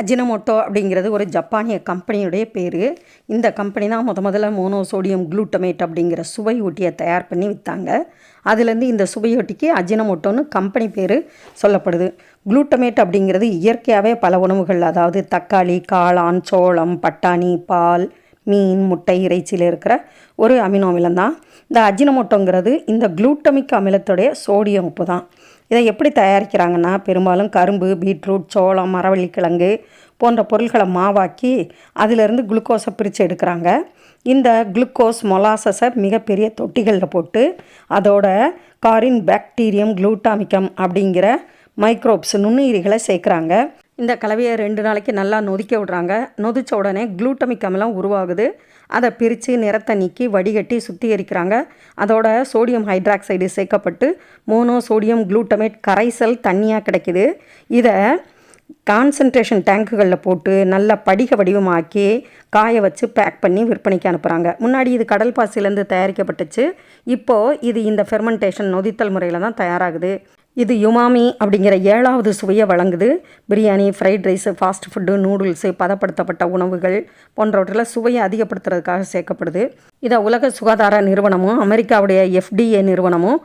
Ajinomoto அப்படிங்கிறது ஒரு ஜப்பானிய கம்பெனியுடைய பேர். இந்த கம்பெனி தான் முத முதல்ல மோனோசோடியம் குளூட்டமேட் அப்படிங்கிற சுவையூட்டியை தயார் பண்ணி விற்றாங்க அதுலேருந்து இந்த சுவையொட்டிக்கு அஜினமோட்டோன்னு கம்பெனி பேர் சொல்லப்படுது. குளூட்டமேட் அப்படிங்கிறது இயற்கையாகவே பல உணவுகள் அதாவது தக்காளி காளான் சோளம் பட்டாணி பால் மீன் முட்டை இறைச்சியில் இருக்கிற ஒரு அமினோ அமிலம் தான் இந்த அஜினமோட்டோங்கிறது இந்த குளூட்டமிக் அமிலத்துடைய சோடியம் உப்பு தான். இதை எப்படி தயாரிக்கிறாங்கன்னா பெரும்பாலும் கரும்பு பீட்ரூட் சோளம் மரவள்ளிக்கிழங்கு போன்ற பொருட்களை மாவாக்கி அதிலிருந்து குளுக்கோஸை பிரித்து எடுக்கிறாங்க. இந்த குளுக்கோஸ் மொலாசஸை மிகப்பெரிய தொட்டிகளில் போட்டு அதோட காரின் பாக்டீரியம் குளூட்டாமிக்கம் அப்படிங்கிற மைக்ரோப்ஸ் நுண்ணுயிரிகளை சேர்க்குறாங்க. இந்த கலவையை ரெண்டு நாளைக்கு நல்லா நொதிக்க விடுறாங்க. நொதிச்ச உடனே குளூட்டமிக் அமிலம் உருவாகுது. அதை பிரித்து நிறத்தை நீக்கி வடிகட்டி சுத்திகரிக்கிறாங்க. அதோட சோடியம் ஹைட்ராக்சைடு சேர்க்கப்பட்டு மோனோ சோடியம் குளூட்டமேட் கரைசல் தண்ணியாக கிடைக்குது. இதை கான்சன்ட்ரேஷன் டேங்குகளில் போட்டு நல்லா படிக வடிவமாக்கி காய வச்சு பேக் பண்ணி விற்பனைக்கு அனுப்புகிறாங்க முன்னாடி இது கடல் பாசிலேருந்து தயாரிக்கப்பட்டுச்சு. இப்போது இது இந்த ஃபெர்மெண்டேஷன் நொதித்தல் முறையில் தான் தயாராகுது. இது யுமாமி அப்படிங்கிற ஏழாவது சுவையை வழங்குது. Biryani fried rice fast food noodles பதப்படுத்தப்பட்ட உணவுகள் போன்றவற்றில் சுவையை அதிகப்படுத்துறதுக்காக சேர்க்கப்படுது. இதை உலக சுகாதார நிறுவனமும் அமெரிக்காவுடைய எஃப்டிஏ நிறுவனமும்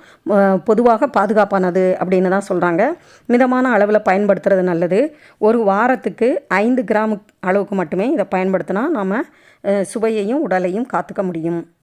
பொதுவாக பாதுகாப்பானது அப்படின்னு தான் சொல்கிறாங்க மிதமான அளவில் பயன்படுத்துறது நல்லது. ஒரு வாரத்துக்கு ஐந்து கிராம் அளவுக்கு மட்டுமே இதை பயன்படுத்தினா நாம் சுவையையும் உடலையும் காத்துக்க முடியும்.